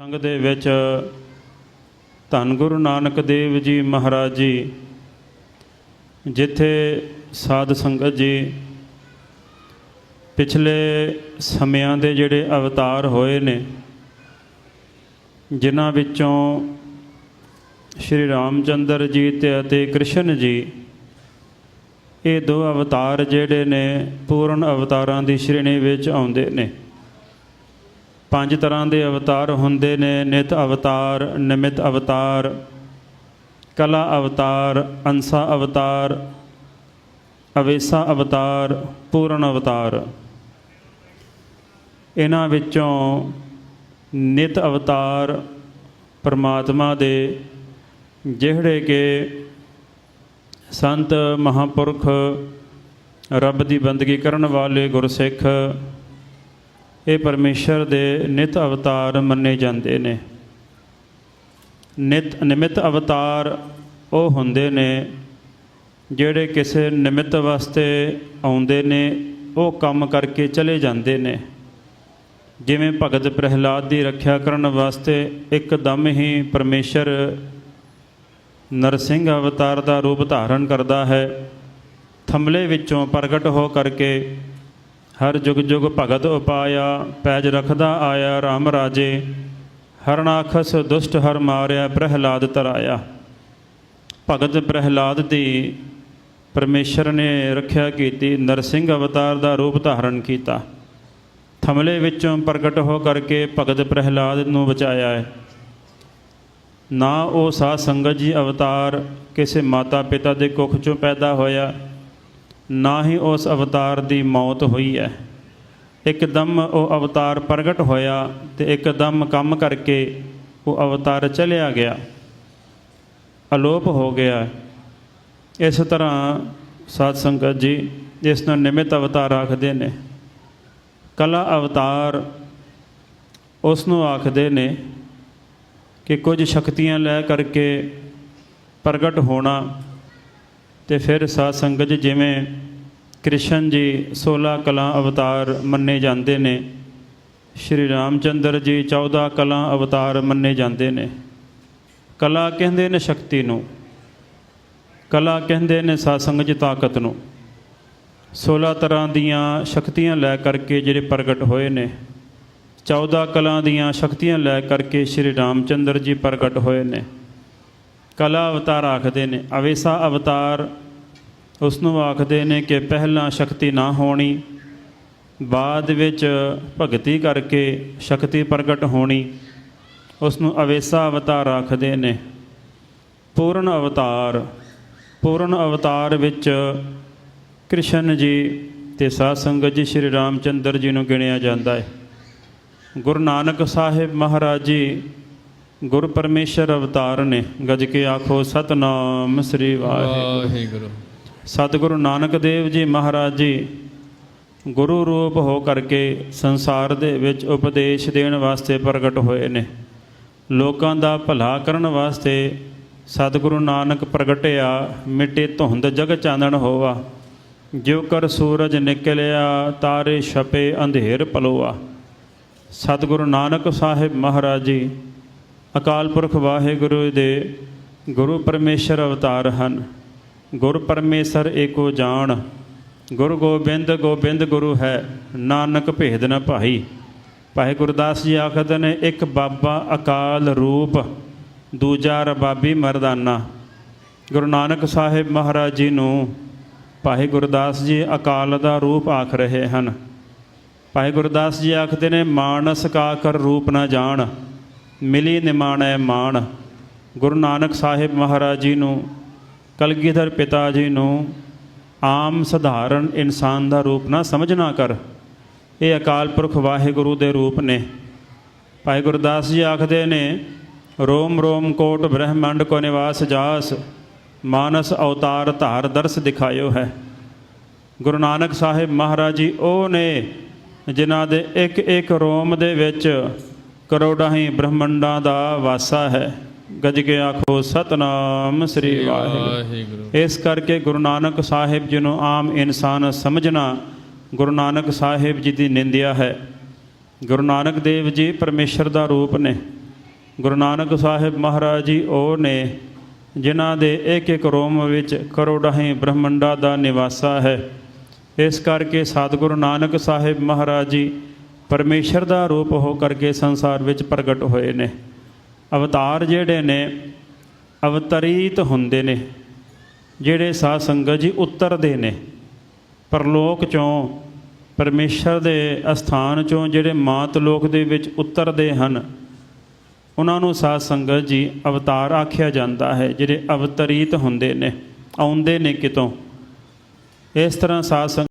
ਸੰਗ ਦੇ ਵਿੱਚ ਧੰਨ ਗੁਰੂ ਨਾਨਕ ਦੇਵ ਜੀ ਮਹਾਰਾਜ ਜੀ, ਜਿੱਥੇ ਸਾਧ ਸੰਗਤ ਜੀ ਪਿਛਲੇ ਸਮਿਆਂ ਦੇ ਜਿਹੜੇ ਅਵਤਾਰ ਹੋਏ ਨੇ, ਜਿਨ੍ਹਾਂ ਵਿੱਚੋਂ ਸ਼੍ਰੀ ਰਾਮਚੰਦਰ ਜੀ ਤੇ ਅਤੇ ਕ੍ਰਿਸ਼ਨ ਜੀ, ਇਹ ਦੋ ਅਵਤਾਰ ਜਿਹੜੇ ਨੇ, ਪੂਰਨ ਅਵਤਾਰਾਂ ਦੀ ਸ਼੍ਰੇਣੀ ਵਿੱਚ ਆਉਂਦੇ ਨੇ। ਪੰਜ ਤਰ੍ਹਾਂ ਦੇ ਅਵਤਾਰ ਹੁੰਦੇ ਨੇ, ਨਿਤ ਅਵਤਾਰ, ਨਿਮਿਤ ਅਵਤਾਰ, ਕਲਾ ਅਵਤਾਰ ਅੰਸਾ ਅਵਤਾਰ, ਅਵੇਸਾ ਅਵਤਾਰ, ਪੂਰਨ ਅਵਤਾਰ। ਇਹਨਾਂ ਵਿੱਚੋਂ ਨਿਤ ਅਵਤਾਰ ਪਰਮਾਤਮਾ ਦੇ, ਜਿਹੜੇ ਕਿ ਸੰਤ ਮਹਾਪੁਰਖ ਰੱਬ ਦੀ ਬੰਦਗੀ ਕਰਨ ਵਾਲੇ ਗੁਰਸਿੱਖ ਇਹ ਪਰਮੇਸ਼ਰ ਦੇ ਨਿਤ ਅਵਤਾਰ ਮੰਨੇ ਜਾਂਦੇ ਨੇ। ਨਿਤ, ਨਿਮਿਤ ਅਵਤਾਰ ਉਹ ਹੁੰਦੇ ਨੇ ਜਿਹੜੇ ਕਿਸੇ ਨਿਮਿਤ ਵਾਸਤੇ ਆਉਂਦੇ ਨੇ, ਉਹ ਕੰਮ ਕਰਕੇ ਚਲੇ ਜਾਂਦੇ ਨੇ। ਜਿਵੇਂ ਭਗਤ ਪ੍ਰਹਿਲਾਦ ਦੀ ਰੱਖਿਆ ਕਰਨ ਵਾਸਤੇ ਇੱਕਦਮ ਹੀ ਪਰਮੇਸ਼ਰ ਨਰਸਿੰਘ ਅਵਤਾਰ ਦਾ ਰੂਪ ਧਾਰਨ ਕਰਦਾ ਹੈ। ਥੰਮਲੇ ਵਿੱਚੋਂ ਪ੍ਰਗਟ ਹੋ ਕਰਕੇ ਹਰ ਜੁਗ ਜੁਗ ਭਗਤ ਉਪਾਇਆ, ਪੈਜ ਰਖਦਾ ਆਇਆ RAM ਰਾਜੇ। ਹਰਨਾਖਸ ਦੁਸ਼ਟ ਹਰ ਮਾਰਿਆ, ਪ੍ਰਹਿਲਾਦ ਤਰਾਇਆ। ਭਗਤ ਪ੍ਰਹਿਲਾਦ ਦੀ ਪਰਮੇਸ਼ਰ ਨੇ ਰੱਖਿਆ ਕੀਤੀ, ਨਰਸਿੰਘ ਅਵਤਾਰ ਦਾ ਰੂਪ ਧਾਰਨ ਕੀਤਾ। ਥਮਲੇ ਵਿੱਚੋਂ ਪ੍ਰਗਟ ਹੋ ਕਰਕੇ ਭਗਤ ਪ੍ਰਹਿਲਾਦ ਨੂੰ ਬਚਾਇਆ ਹੈ। ਨਾ ਉਹ ਸਾਧ ਸੰਗਤ ਜੀ ਅਵਤਾਰ, ਕਿਸੇ ਮਾਤਾ ਪਿਤਾ ਦੇ ਕੁੱਖ ਚੋਂ ਪੈਦਾ ਹੋਇਆ ਨਾ ਹੀ ਉਸ ਅਵਤਾਰ ਦੀ ਮੌਤ ਹੋਈ ਹੈ ਇੱਕਦਮ ਉਹ ਅਵਤਾਰ ਪ੍ਰਗਟ ਹੋਇਆ ਤੇ ਇੱਕਦਮ ਕੰਮ ਕਰਕੇ ਉਹ ਅਵਤਾਰ ਚਲਿਆ ਗਿਆ। ਅਲੋਪ ਹੋ ਗਿਆ। ਇਸ ਤਰ੍ਹਾਂ ਸਾਧ ਸੰਗਤ ਜੀ ਇਸ ਨੂੰ ਨਿਮਿਤ ਅਵਤਾਰ ਆਖਦੇ ਨੇ। ਕਲਾ ਅਵਤਾਰ ਉਸ ਨੂੰ ਆਖਦੇ ਨੇ ਕਿ ਕੁਝ ਸ਼ਕਤੀਆਂ ਲੈ ਕਰਕੇ ਪ੍ਰਗਟ ਹੋਣਾ ਤੇ ਫਿਰ ਸਾਧ ਸੰਗਤ ਜੀ ਜਿਵੇਂ ਕ੍ਰਿਸ਼ਨ ਜੀ 16 ਕਲਾ ਅਵਤਾਰ ਮੰਨੇ ਜਾਂਦੇ ਨੇ, ਸ਼੍ਰੀ ਰਾਮਚੰਦਰ ਜੀ 14 ਕਲਾ ਅਵਤਾਰ ਮੰਨੇ ਜਾਂਦੇ ਨੇ। ਕਲਾ ਕਹਿੰਦੇ ਨੇ ਸ਼ਕਤੀ ਨੂੰ, ਕਲਾ ਕਹਿੰਦੇ ਨੇ ਸਾਧ ਸੰਗਤ ਜੀ ਤਾਕਤ ਨੂੰ। 16 ਤਰ੍ਹਾਂ ਦੀਆਂ ਸ਼ਕਤੀਆਂ ਲੈ ਕਰਕੇ ਜਿਹੜੇ ਪ੍ਰਗਟ ਹੋਏ ਨੇ 14 ਕਲਾ ਦੀਆਂ ਸ਼ਕਤੀਆਂ ਲੈ ਕਰਕੇ ਸ਼੍ਰੀ ਰਾਮਚੰਦਰ ਜੀ ਪ੍ਰਗਟ ਹੋਏ ਨੇ। ਕਲਾ ਅਵਤਾਰ ਆਖਦੇ ਨੇ, ਅਵੇਸਾ ਅਵਤਾਰ ਉਸ ਨੂੰ ਆਖਦੇ ਨੇ ਕਿ ਪਹਿਲਾਂ ਸ਼ਕਤੀ ਨਾ ਹੋਣੀ, ਬਾਅਦ ਵਿੱਚ ਭਗਤੀ ਕਰਕੇ ਸ਼ਕਤੀ ਪ੍ਰਗਟ ਹੋਣੀ। ਉਸ ਨੂੰ ਅਵੇਸਾ ਅਵਤਾਰ ਆਖਦੇ ਨੇ, ਪੂਰਨ ਅਵਤਾਰ ਪੂਰਨ ਅਵਤਾਰ ਵਿੱਚ ਕ੍ਰਿਸ਼ਨ ਜੀ ਤੇ ਸਾਧ ਸੰਗਤ ਜੀ ਸ਼੍ਰੀ ਰਾਮਚੰਦਰ ਜੀ ਨੂੰ ਗਿਣਿਆ ਜਾਂਦਾ ਹੈ। ਗੁਰੂ ਨਾਨਕ ਸਾਹਿਬ ਮਹਾਰਾਜ ਜੀ ਗੁਰ ਪਰਮੇਸ਼ਰ ਅਵਤਾਰ ਨੇ ਗੱਜ ਕੇ ਆਖੋ ਸਤਨਾਮ ਸ੍ਰੀ ਵਾਹਿਗੁਰੂ। ਸਤਿਗੁਰੂ ਨਾਨਕ ਦੇਵ ਜੀ ਮਹਾਰਾਜ ਜੀ ਗੁਰੂ ਰੂਪ ਹੋ ਕਰਕੇ ਸੰਸਾਰ ਦੇ ਵਿੱਚ ਉਪਦੇਸ਼ ਦੇਣ ਵਾਸਤੇ ਪ੍ਰਗਟ ਹੋਏ ਨੇ। ਲੋਕਾਂ ਦਾ ਭਲਾ ਕਰਨ ਵਾਸਤੇ ਸਤਿਗੁਰੂ ਨਾਨਕ ਪ੍ਰਗਟਿਆ ਮਿਟੇ ਧੁੰਦ ਜਗ ਚਾਨਣ ਹੋਵਾ ਜਿਉ ਕਰ ਸੂਰਜ ਨਿਕਲਿਆ ਤਾਰੇ ਛਪੇ ਅੰਧੇਰ ਪਲੋਆ। ਸਤਿਗੁਰੂ ਨਾਨਕ ਸਾਹਿਬ ਮਹਾਰਾਜ ਜੀ ਅਕਾਲ ਪੁਰਖ ਵਾਹਿਗੁਰੂ ਦੇ ਗੁਰੂ ਪਰਮੇਸ਼ਰ ਅਵਤਾਰ ਹਨ। ਗੁਰ ਪਰਮੇਸ਼ਰ ਏਕੋ ਜਾਣ। ਗੁਰੂ ਗੋਬਿੰਦ ਗੋਬਿੰਦ ਗੁਰੂ ਹੈ, ਨਾਨਕ ਭੇਦ ਨ ਭਾਈ। ਭਾਈ ਗੁਰਦਾਸ ਜੀ ਆਖਦੇ ਨੇ, ਇੱਕ ਬਾਬਾ ਅਕਾਲ ਰੂਪ, ਦੂਜਾ ਰਬਾਬੀ ਮਰਦਾਨਾ। ਗੁਰੂ ਨਾਨਕ ਸਾਹਿਬ ਮਹਾਰਾਜ ਜੀ ਨੂੰ ਭਾਈ ਗੁਰਦਾਸ ਜੀ ਅਕਾਲ ਦਾ ਰੂਪ ਆਖ ਰਹੇ ਹਨ। ਭਾਈ ਗੁਰਦਾਸ ਜੀ ਆਖਦੇ ਨੇ, ਮਾਨਸ ਕਾ ਕਰ ਰੂਪ ਨਾ ਜਾਣ। ਮਿਲੀ ਨਿਮਾਣੈ ਮਾਣ। ਗੁਰੂ ਨਾਨਕ ਸਾਹਿਬ ਮਹਾਰਾਜ ਜੀ ਨੂੰ, ਕਲਗੀਧਰ ਪਿਤਾ ਜੀ ਨੂੰ ਆਮ ਸਧਾਰਨ ਇਨਸਾਨ ਦਾ ਰੂਪ ਨਾ ਸਮਝਣਾ ਕਰ। ਇਹ ਅਕਾਲ ਪੁਰਖ ਵਾਹਿਗੁਰੂ ਦੇ ਰੂਪ ਨੇ। ਭਾਈ ਗੁਰਦਾਸ ਜੀ ਆਖਦੇ ਨੇ, ਰੋਮ ਰੋਮ ਕੋਟ ਬ੍ਰਹਮੰਡ ਕੋ ਨਿਵਾਸ ਜਾਸ, ਮਾਨਸ ਅਵਤਾਰ ਧਾਰ ਦਰਸ ਦਿਖਾਇਓ ਹੈ। ਗੁਰੂ ਨਾਨਕ ਸਾਹਿਬ ਮਹਾਰਾਜ ਜੀ ਉਹ ਨੇ ਜਿਨ੍ਹਾਂ ਦੇ ਇੱਕ ਇੱਕ ਰੋਮ ਦੇ ਵਿੱਚ ਕਰੋੜਾਂ ਹੀ ਬ੍ਰਹਮੰਡਾਂ ਦਾ ਵਾਸਾ ਹੈ। ਗੱਜ ਕੇ ਆਖੋ ਸਤਨਾਮ ਸ੍ਰੀ ਵਾਹਿਗੁਰੂ। ਇਸ ਕਰਕੇ ਗੁਰੂ ਨਾਨਕ ਸਾਹਿਬ ਜੀ ਨੂੰ ਆਮ ਇਨਸਾਨ ਸਮਝਣਾ ਗੁਰੂ ਨਾਨਕ ਸਾਹਿਬ ਜੀ ਦੀ ਨਿੰਦਿਆ ਹੈ। ਗੁਰੂ ਨਾਨਕ ਦੇਵ ਜੀ ਪਰਮੇਸ਼ਰ ਦਾ ਰੂਪ ਨੇ। ਗੁਰੂ ਨਾਨਕ ਸਾਹਿਬ ਮਹਾਰਾਜ ਜੀ ਉਹ ਨੇ ਜਿਨ੍ਹਾਂ ਦੇ ਇੱਕ ਇੱਕ ਰੋਮ ਵਿੱਚ ਕਰੋੜਾਂ ਹੀ ਬ੍ਰਹਮੰਡਾਂ ਦਾ ਨਿਵਾਸਾ ਹੈ। ਇਸ ਕਰਕੇ ਸਤਿਗੁਰੂ ਨਾਨਕ ਸਾਹਿਬ ਮਹਾਰਾਜ ਜੀ ਪਰਮੇਸ਼ਰ ਦਾ ਰੂਪ ਹੋ ਕਰਕੇ ਸੰਸਾਰ ਵਿੱਚ ਪ੍ਰਗਟ ਹੋਏ ਨੇ। ਅਵਤਾਰ ਜਿਹੜੇ ਨੇ, ਅਵਤਰੀਤ ਹੁੰਦੇ ਨੇ। ਜਿਹੜੇ ਸਾਧ ਸੰਗਤ ਜੀ ਉਤਰਦੇ ਨੇ। ਪਰਲੋਕ ਚੋਂ, ਪਰਮੇਸ਼ਰ ਦੇ ਅਸਥਾਨ ਚੋਂ ਜਿਹੜੇ ਮਾਤ ਲੋਕ ਦੇ ਵਿੱਚ ਉਤਰਦੇ ਹਨ, ਉਹਨਾਂ ਨੂੰ ਸਾਧ ਸੰਗਤ ਜੀ ਅਵਤਾਰ ਆਖਿਆ ਜਾਂਦਾ ਹੈ, ਜਿਹੜੇ ਅਵਤਰੀਤ ਹੁੰਦੇ ਨੇ, ਆਉਂਦੇ ਨੇ ਕਿਤੋਂ। ਇਸ ਤਰ੍ਹਾਂ ਸਾਧ ਸੰਗਤ